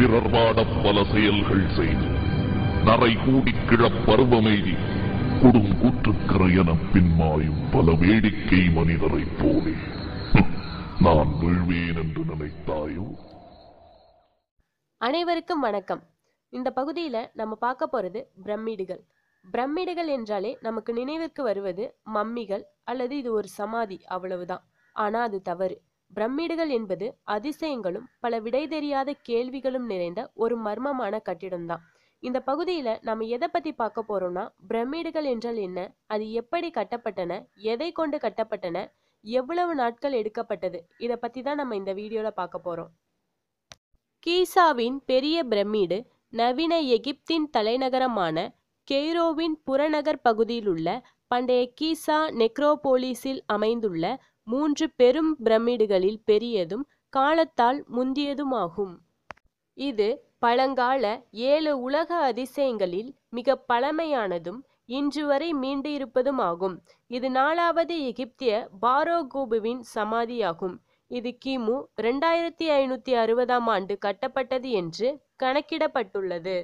பிறர் வாடப் பல செயல்கள் செய்து நரை கூடி கிழப் பருவமெய்தி கொடுங்கூற்றுக்கரை எனப் பின்மாயும் பல வேடிக்கை மனிதரைப் போலே. நான் வீழ்வேன் என்று நினைத்தாயோ? அனைவருக்கும் வணக்கம். இந்த பகுதியில நம்ம பார்க்க போறது பிரமிடுகள் பிரமிடுகள் என்றாலே நமக்கு நினைவிற்கு வருவது மம்மிகள் அல்லது இது ஒரு சமாதி அவ்வளவுதான். ஆனா அது தவறு. பிரமிடுகள் என்பது அதிசயங்களும் பல விடை தெரியாத கேள்விகளும் நிறைந்த ஒரு மர்மமான கட்டிடம்தான். இந்த பகுதியில நம்ம எதை பத்தி பார்க்க போறோம்னா பிரமிடுகள் என்றால் என்ன? அது எப்படி கட்டப்பட்டன? எதை கொண்டு கட்டப்பட்டன? எவ்வளவு நாட்கள் எடுக்கப்பட்டது? இதை பத்தி தான் நம்ம இந்த வீடியோல பார்க்க போறோம். கீசாவின் பெரிய பிரமிடு நவீன எகிப்தின் தலைநகரமான கெய்ரோவின் புறநகர் பகுதியில் உள்ள பண்டைய கீசா நெக்ரோபோலிஸில் அமைந்துள்ள மூன்று பெரும் பிரமிடுகளில் பெரியதும் காலத்தால் முந்தியதுமாகும். இது பழங்கால ஏழு உலக அதிசயங்களில் மிக பழமையானதும் இன்று வரை மீண்டு இருப்பதுமாகும் இது நாலாவது எகிப்திய பாரோகோபுவின் சமாதியாகும். இது கிமு ரெண்டாயிரத்தி ஐநூத்தி அறுபதாம் ஆண்டு கட்டப்பட்டது என்று கணக்கிடப்பட்டுள்ளது.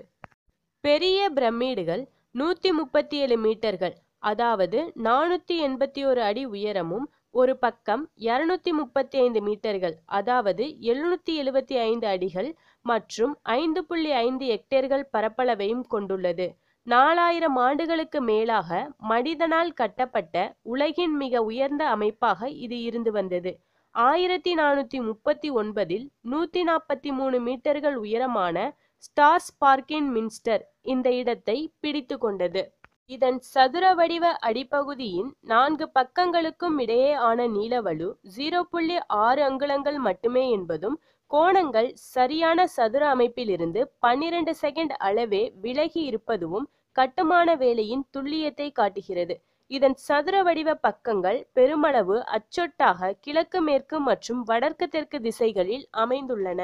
பெரிய பிரமிடுகள் நூத்தி முப்பத்தி ஏழு மீட்டர்கள் அதாவது நானூத்தி எண்பத்தி ஒரு அடி உயரமும் ஒரு பக்கம் இருநூத்தி முப்பத்தி ஐந்து மீட்டர்கள் அதாவது எழுநூத்தி எழுபத்தி ஐந்து அடிகள் மற்றும் ஐந்து புள்ளி ஐந்து ஹெக்டேர்கள் பரப்பளவையும் கொண்டுள்ளது. நாலாயிரம் ஆண்டுகளுக்கு மேலாக மனிதனால் கட்டப்பட்ட உலகின் மிக உயர்ந்த அமைப்பாக இது இருந்து வந்தது. ஆயிரத்தி நானூத்தி முப்பத்தி ஒன்பதில் நூத்தி நாற்பத்தி மூணு மீட்டர்கள் உயரமான ஸ்டார்ஸ் பார்க்கின் மின்ஸ்டர் இந்த இடத்தை பிடித்து கொண்டது. இதன் சதுர வடிவ அடிப்பகுதியின் நான்கு பக்கங்களுக்கும் இடையே ஆன நீளவலு ஜீரோ புள்ளி ஆறு அங்குலங்கள் மட்டுமே என்பதும் கோணங்கள் சரியான சதுர அமைப்பிலிருந்து பன்னிரண்டு செகண்ட் அளவே விலகி இருப்பதும் கட்டுமான வேலையின் துல்லியத்தை காட்டுகிறது. இதன் சதுர வடிவ பக்கங்கள் பெருமளவு அச்சொட்டாக கிழக்கு மேற்கு மற்றும் வடக்கு தெற்கு திசைகளில் அமைந்துள்ளன.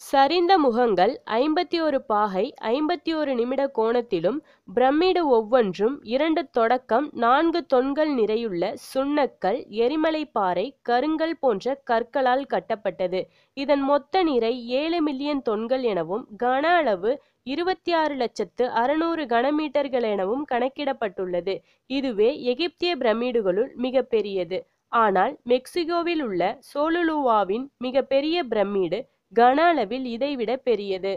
சரிந்த முகங்கள் ஐம்பத்தி ஒரு பாகை ஐம்பத்தி ஒரு நிமிட கோணத்திலும் பிரமிடு ஒவ்வொன்றும் இரண்டு தொடக்கம் நான்கு தொன்கள் நிறையுள்ள சுண்ணக்கல் எரிமலை பாறை கருங்கல் போன்ற கற்களால் கட்டப்பட்டது. இதன் மொத்த நிறை ஏழு மில்லியன் தொன்கள் எனவும் கன அளவு இருபத்தி ஆறு லட்சத்து அறுநூறு கனமீட்டர்கள் எனவும் கணக்கிடப்பட்டுள்ளது. இதுவே எகிப்திய பிரமிடுகளுள் மிக பெரியது ஆனால் மெக்சிகோவில் உள்ள சோலுலுவாவின் மிக பெரிய பிரமிடு கன அளவில் இதைவிட பெரியது.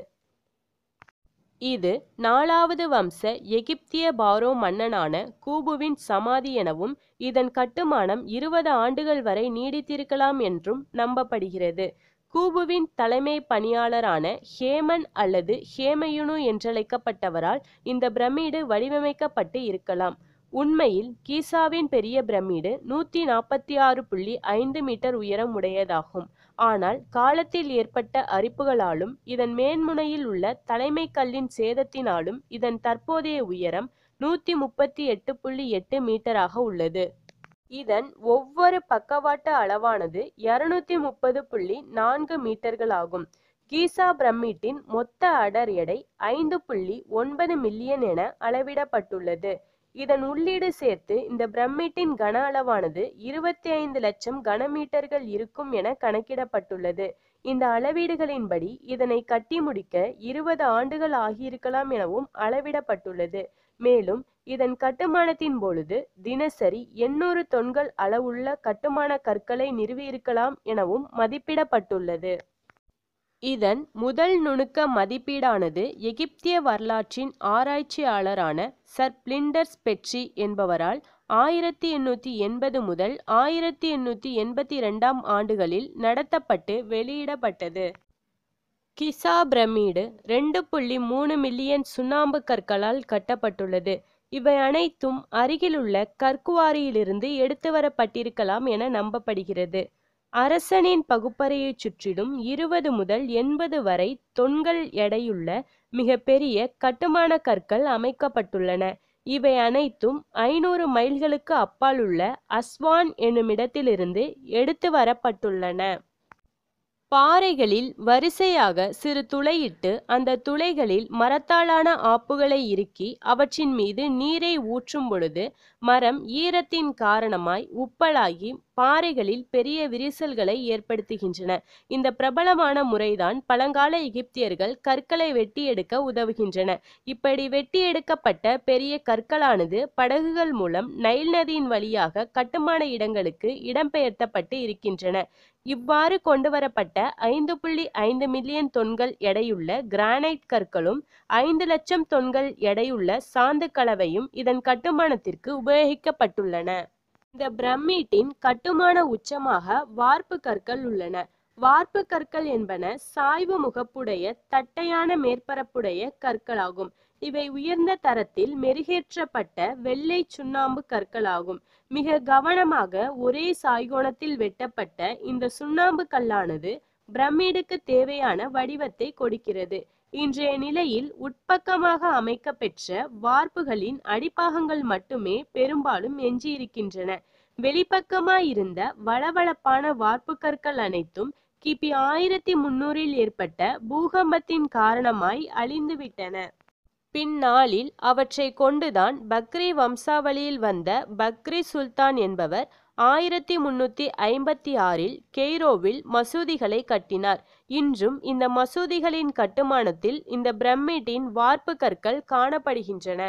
இது நாலாவது வம்ச எகிப்திய பாரோ மன்னனான கூபுவின் சமாதி எனவும் இதன் கட்டுமானம் இருபது ஆண்டுகள் வரை நீடித்திருக்கலாம் என்றும் நம்பப்படுகிறது. கூபுவின் தலைமை பணியாளரான ஹேமன் அல்லது ஹேமயுனு என்றழைக்கப்பட்டவரால் இந்த பிரமிடு வடிவமைக்கப்பட்டு இருக்கலாம். உண்மையில் கீசாவின் பெரிய பிரமிடு நூற்றி நாற்பத்தி ஆறு புள்ளி ஐந்து மீட்டர் உயரம் உடையதாகும். ஆனால் காலத்தில் ஏற்பட்ட அரிப்புகளாலும் இதன் மேன்முனையில் உள்ள தலைமை கல்லின் சேதத்தினாலும் இதன் தற்போதைய உயரம் நூற்றி முப்பத்தி எட்டு புள்ளி எட்டு மீட்டராக உள்ளது. இதன் ஒவ்வொரு பக்கவாட்டு அளவானது இருநூத்தி முப்பது புள்ளி நான்கு மீட்டர்கள் ஆகும் கீசா பிரமிட்டின் மொத்த அடர் எடை ஐந்து புள்ளி ஒன்பது மில்லியன் என அளவிடப்பட்டுள்ளது. இதன் உள்ளீடு சேர்த்து இந்த பிரமிட்டின் கன அளவானது இருபத்தி ஐந்து லட்சம் கனமீட்டர்கள் இருக்கும் என கணக்கிடப்பட்டுள்ளது. இந்த அளவீடுகளின்படி இதனை கட்டி முடிக்க இருபது ஆண்டுகள் ஆகியிருக்கலாம் எனவும் அளவிடப்பட்டுள்ளது. மேலும் இதன் கட்டுமானத்தின் பொழுது தினசரி எண்ணூறு தொன்கள் அளவுள்ள கட்டுமான கற்களை நிறுவியிருக்கலாம் எனவும் மதிப்பிடப்பட்டுள்ளது. இதன் முதல் நுணுக்க மதிப்பீடானது எகிப்திய வரலாற்றின் ஆராய்ச்சியாளரான சர் பிளிண்டர்ஸ் பெட்ரி என்பவரால் ஆயிரத்தி எண்ணூற்றி எண்பது முதல் ஆயிரத்தி எண்ணூற்றி எண்பத்தி ரெண்டாம் ஆண்டுகளில் நடத்தப்பட்டு வெளியிடப்பட்டது. கிசா பிரமிடு ரெண்டு புள்ளி மூணு மில்லியன் சுண்ணாம்பு கற்களால் கட்டப்பட்டுள்ளது. இவை அனைத்தும் அருகிலுள்ள கற்குவாரியிலிருந்து எடுத்து வரப்பட்டிருக்கலாம் என நம்பப்படுகிறது. அரசனின் பகுப்பறையைச் சுற்றிலும் இருபது முதல் எண்பது வரை தொன்கள் எடையுள்ள மிக பெரிய கட்டுமான கற்கள் அமைக்கப்பட்டுள்ளன. இவை அனைத்தும் ஐநூறு மைல்களுக்கு அப்பால் உள்ள அஸ்வான் என்னுமிடத்திலிருந்து எடுத்து வரப்பட்டுள்ளன. பாறைகளில் வரிசையாக சிறு துளையிட்டு அந்த துளைகளில் மரத்தாலான ஆப்புகளை இறுக்கி அவற்றின் மீது நீரை ஊற்றும் பொழுது மரம் ஈரத்தின் காரணமாய் உப்பலாகி பாறைகளில் பெரிய விரிசல்களை ஏற்படுத்துகின்றன. இந்த பிரபலமான முறைதான் பழங்கால எகிப்தியர்கள் கற்களை வெட்டி எடுக்க உதவுகின்றன. இப்படி வெட்டி எடுக்கப்பட்ட பெரிய கற்களானது படகுகள் மூலம் நைல் நதியின் வழியாக கட்டுமான இடங்களுக்கு இடம்பெயர்த்தப்பட்டு இருக்கின்றன. இவ்வாறு கொண்டுவரப்பட்ட ஐந்து புள்ளி ஐந்து மில்லியன் தொன்கள் எடையுள்ள கிரானைட் கற்களும் ஐந்து லட்சம் தொன்கள் எடையுள்ள சாந்து கலவையும் இதன் கட்டுமானத்திற்கு உபயோகிக்கப்பட்டுள்ளன. இந்த பிரமிட்டின் கட்டுமான உச்சமாக வார்ப்பு கற்கள் உள்ளன. வார்ப்பு கற்கள் என்பன சாய்வு முகப்புடைய தட்டையான மேற்பரப்புடைய கற்களாகும். இவை உயர்ந்த தரத்தில் மெருகேற்றப்பட்ட வெள்ளை சுண்ணாம்பு கற்களாகும். மிக கவனமாக ஒரே சாய்கோணத்தில் வெட்டப்பட்ட இந்த சுண்ணாம்பு கல்லானது பிரமிடுக்கு தேவையான வடிவத்தை கொடுக்கிறது. இன்றைய நிலையில் உட்பக்கமாக அமைக்கப்பெற்ற வார்ப்புகளின் அடிப்பாகங்கள் மட்டுமே பெரும்பாலும் எஞ்சியிருக்கின்றன. வெளிப்பக்கமாயிருந்த வளவளப்பான வார்ப்பு கற்கள் அனைத்தும் கிபி ஆயிரத்தி முன்னூறில் ஏற்பட்ட பூகம்பத்தின் காரணமாய் அழிந்துவிட்டன. பின்னாளில் அவற்றை கொண்டுதான் பக்ரி வம்சாவளியில் வந்த பக்ரி சுல்தான் என்பவர் ஆயிரத்தி முன்னூத்தி ஐம்பத்தி ஆறில் கெய்ரோவில் மசூதிகளை கட்டினார். இன்றும் இந்த மசூதிகளின் கட்டுமானத்தில் இந்த பிரமிட்டின் வார்ப்பு கற்கள் காணப்படுகின்றன.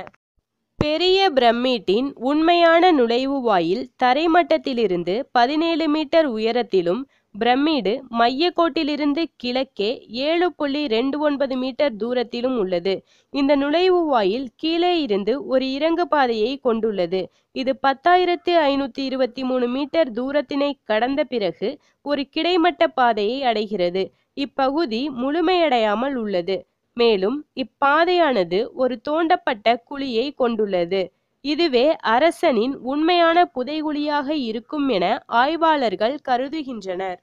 பெரிய பிரமிட்டின் உண்மையான நுழைவு வாயில் தரைமட்டத்திலிருந்து பதினேழு மீட்டர் உயரத்திலும் பிரமிடு மையக்கோட்டிலிருந்து கிழக்கே ஏழு புள்ளி ரெண்டு ஒன்பது மீட்டர் தூரத்திலும் உள்ளது. இந்த நுழைவு வாயில் கீழே இருந்து ஒரு இறங்கு பாதையை கொண்டுள்ளது. இது பத்தாயிரத்து ஐநூத்தி இருபத்தி மூணு மீட்டர் தூரத்தினை கடந்த பிறகு ஒரு கிடைமட்ட பாதையை அடைகிறது. இப்பகுதி முழுமையடையாமல் உள்ளது. மேலும் இப்பாதையானது ஒரு தோண்டப்பட்ட குழியை கொண்டுள்ளது. இதுவே அரசனின் உண்மையான புதைகுழியாக இருக்கும் என ஆய்வாளர்கள் கருதுகின்றனர்.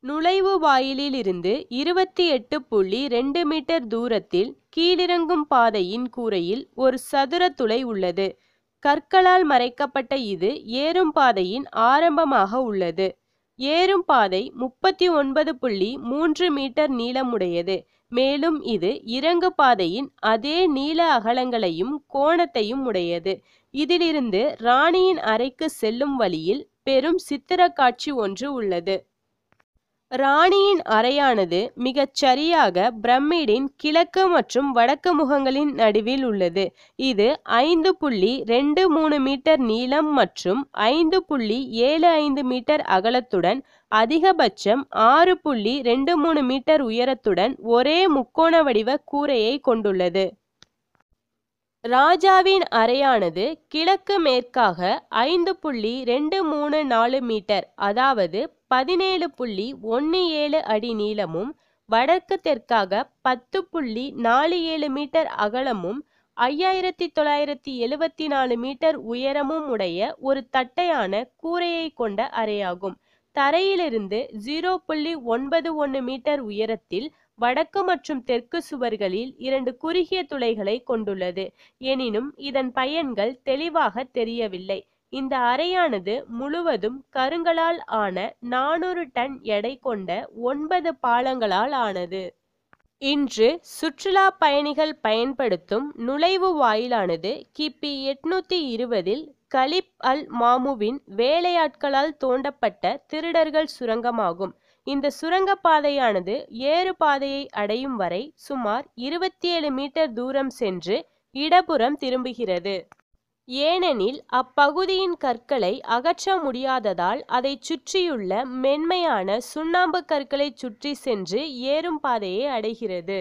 நுழைவு வாயிலில் இருந்து இருபத்தி எட்டு புள்ளி ரெண்டு மீட்டர் தூரத்தில் கீழிறங்கும் பாதையின் கூரையில் ஒரு சதுர துளை உள்ளது. கற்களால் மறைக்கப்பட்ட இது ஏறும் பாதையின் ஆரம்பமாக உள்ளது. ஏறும் பாதை முப்பத்தி ஒன்பது புள்ளி மூன்று மீட்டர் நீளமுடையது. மேலும் இது இறங்கு பாதையின் அதே நீள அகலங்களையும் கோணத்தையும் உடையது. இதிலிருந்து ராணியின் அறைக்கு செல்லும் வழியில் பெரும் சித்திர காட்சி ஒன்று உள்ளது. ராணியின் அறையானது மிகச் சரியாக பிரமிடின் கிழக்கு மற்றும் வடக்கு முகங்களின் நடுவில் உள்ளது. இது ஐந்து புள்ளி ரெண்டு மூணு மீட்டர் நீளம் மற்றும் ஐந்து புள்ளி ஏழு ஐந்து மீட்டர் அகலத்துடன் அதிகபட்சம் ஆறு புள்ளி ரெண்டு மூணு மீட்டர் உயரத்துடன் ஒரே முக்கோண வடிவ கூரையை கொண்டுள்ளது. ராஜாவின் அறையானது கிழக்கு மேற்காக ஐந்து புள்ளி ரெண்டு மூணு நாலு மீட்டர் அதாவது பதினேழு புள்ளி ஒன்று ஏழு அடி நீளமும் வடக்கு தெற்காக பத்து புள்ளி நாலு ஏழு மீட்டர் அகலமும் ஐயாயிரத்தி தொள்ளாயிரத்தி எழுவத்தி நாலு மீட்டர் உயரமும் உடைய ஒரு தட்டையான கூரையை கொண்ட அறையாகும். தரையிலிருந்து ஜீரோ புள்ளி ஒன்பது ஒன்று மீட்டர் உயரத்தில் வடக்கு மற்றும் தெற்கு சுவர்களில் இரண்டு குறுகிய துளைகளை கொண்டுள்ளது. எனினும் இதன் பயன்கள் தெளிவாக தெரியவில்லை. இந்த அறையானது முழுவதும் கருங்களால் ஆன நானூறு டன் எடை கொண்ட ஒன்பது பாலங்களால் ஆனது. இன்று சுற்றுலா பயணிகள் பயன்படுத்தும் நுழைவு வாயிலானது கிபி எட்நூத்தி இருபதில் கலிப் அல் மாமுவின் வேலையாட்களால் தோண்டப்பட்ட திருடர்கள் சுரங்கமாகும். இந்த சுரங்கப்பாதையானது ஏறு பாதையை அடையும் வரை சுமார் இருபத்தி ஏழு மீட்டர் தூரம் சென்று இடப்புறம் திரும்புகிறது. ஏனெனில் அப்பகுதியின் கற்களை அகற்ற முடியாததால் அதை சுற்றியுள்ள மென்மையான சுண்ணாம்பு கற்களை சுற்றி சென்று ஏறும் பாதையை அடைகிறது.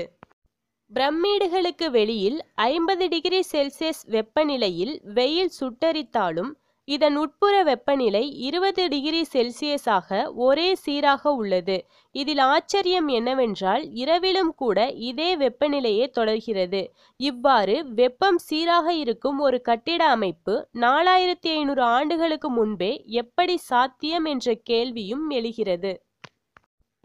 பிரமிடுகளுக்கு வெளியில் ஐம்பது டிகிரி செல்சியஸ் வெப்பநிலையில் வெயில் சுட்டரித்தாலும் இதன் உட்புற வெப்பநிலை இருபது டிகிரி செல்சியஸாக ஒரே சீராக உள்ளது. இதில் ஆச்சரியம் என்னவென்றால் இரவிலும் கூட இதே வெப்பநிலையே தொடர்கிறது. இவ்வாறு வெப்பம் சீராக இருக்கும் ஒரு கட்டிட அமைப்பு நாலாயிரத்தி ஐநூறு ஆண்டுகளுக்கு முன்பே எப்படி சாத்தியம் என்ற கேள்வியும் எழுகிறது.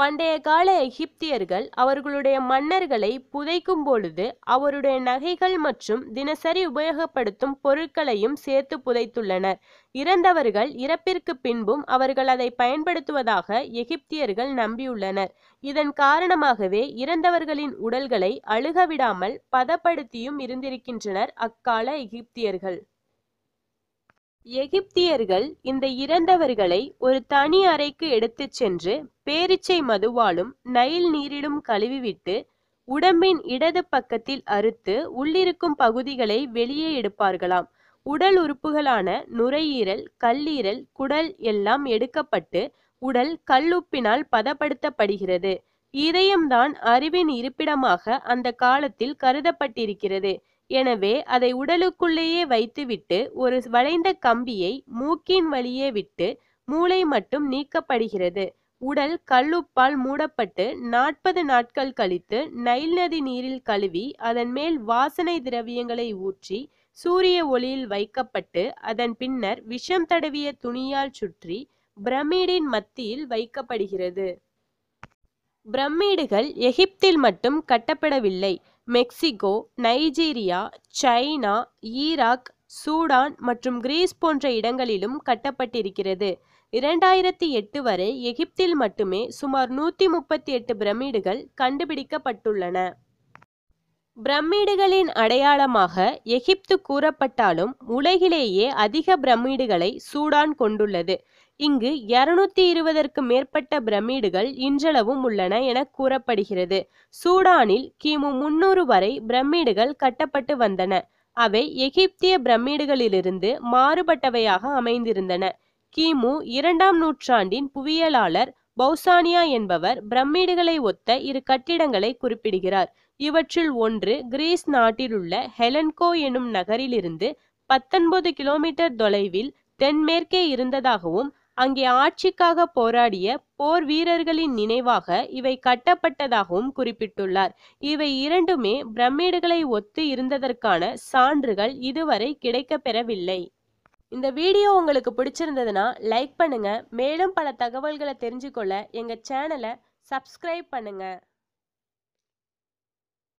பண்டைய கால எகிப்தியர்கள் அவர்களுடைய மன்னர்களை புதைக்கும் பொழுது அவருடைய நகைகள் மற்றும் தினசரி உபயோகப்படுத்தும் பொருட்களையும் சேர்த்து புதைத்துள்ளனர். இறந்தவர்கள் இறப்பிற்கு பின்பும் அவர்கள் அதை பயன்படுத்துவதாக எகிப்தியர்கள் நம்பியுள்ளனர். இதன் காரணமாகவே இறந்தவர்களின் உடல்களை அழுகவிடாமல் பதப்படுத்தியும் இருந்திருக்கின்றனர் அக்கால எகிப்தியர்கள். எகிப்தியர்கள் இந்த இறந்தவர்களை ஒரு தனி அறைக்கு எடுத்துச் சென்று பேரிச்சை மதுவாலும் நைல் நீரிலும் கழுவிவிட்டு உடம்பின் இடது பக்கத்தில் அறுத்து உள்ளிருக்கும் பகுதிகளை வெளியே எடுப்பார்களாம். உடல் உறுப்புகளான நுரையீரல் கல்லீரல் குடல் எல்லாம் எடுக்கப்பட்டு உடல் கல்லுப்பினால் பதப்படுத்தப்படுகிறது. இதயம்தான் அறிவின் இருப்பிடமாக அந்த காலத்தில் கருதப்பட்டிருக்கிறது. எனவே அதை உடலுக்குள்ளேயே வைத்துவிட்டு ஒரு வளைந்த கம்பியை மூக்கின் வழியே விட்டு மூளை மட்டும் நீக்கப்படுகிறது. உடல் கல்லுப்பால் மூடப்பட்டு நாற்பது நாட்கள் கழித்து நைல் நதி நீரில் கழுவி அதன் மேல் வாசனை திரவியங்களை ஊற்றி சூரிய ஒளியில் வைக்கப்பட்டு அதன் பின்னர் விஷம் தடவிய துணியால் சுற்றி பிரமிடின் மத்தியில் வைக்கப்படுகிறது. பிரமிடுகள் எகிப்தில் மட்டும் கட்டப்படவில்லை. Mexico Nigeria China Iraq Sudan மற்றும் கிரீஸ் போன்ற இடங்களிலும் கட்டப்பட்டிருக்கிறது. இரண்டாயிரத்தி எட்டு வரை எகிப்தில் மட்டுமே சுமார் நூற்றி முப்பத்தி எட்டு பிரமிடுகள் கண்டுபிடிக்கப்பட்டுள்ளன. பிரமிடுகளின் அடையாளமாக எகிப்து கூறப்பட்டாலும் உலகிலேயே அதிக பிரமிடுகளை சூடான் கொண்டுள்ளது. இங்கு இருநூத்தி இருபதற்கு மேற்பட்ட பிரமிடுகள் இன்றளவும் உள்ளன என கூறப்படுகிறது. சூடானில் கிமு முன்னூறு வரை பிரமிடுகள் கட்டப்பட்டு வந்தன. அவை எகிப்திய பிரமிடுகளிலிருந்து மாறுபட்டவையாக அமைந்திருந்தன. கிமு இரண்டாம் நூற்றாண்டின் புவியியலாளர் பௌசானியா என்பவர் பிரமிடுகளை ஒத்த இரு கட்டிடங்களை குறிப்பிடுகிறார். இவற்றில் ஒன்று கிரீஸ் நாட்டிலுள்ள ஹெலன்கோ எனும் நகரிலிருந்து பத்தொன்பது கிலோமீட்டர் தொலைவில் தென்மேற்கே இருந்ததாகவும் அங்கே ஆட்சிக்காக போராடிய போர் வீரர்களின் நினைவாக இவை கட்டப்பட்டதாகவும் குறிப்பிட்டுள்ளார். இவை இரண்டுமே பிரமிடுகளை ஒத்து இருந்ததற்கான சான்றுகள் இதுவரை கிடைக்கப்பெறவில்லை. இந்த வீடியோ உங்களுக்கு பிடிச்சிருந்ததுன்னா லைக் பண்ணுங்க. மேலும் பல தகவல்களை தெரிஞ்சுக்கொள்ள எங்கள் சேனலை சப்ஸ்கிரைப் பண்ணுங்க.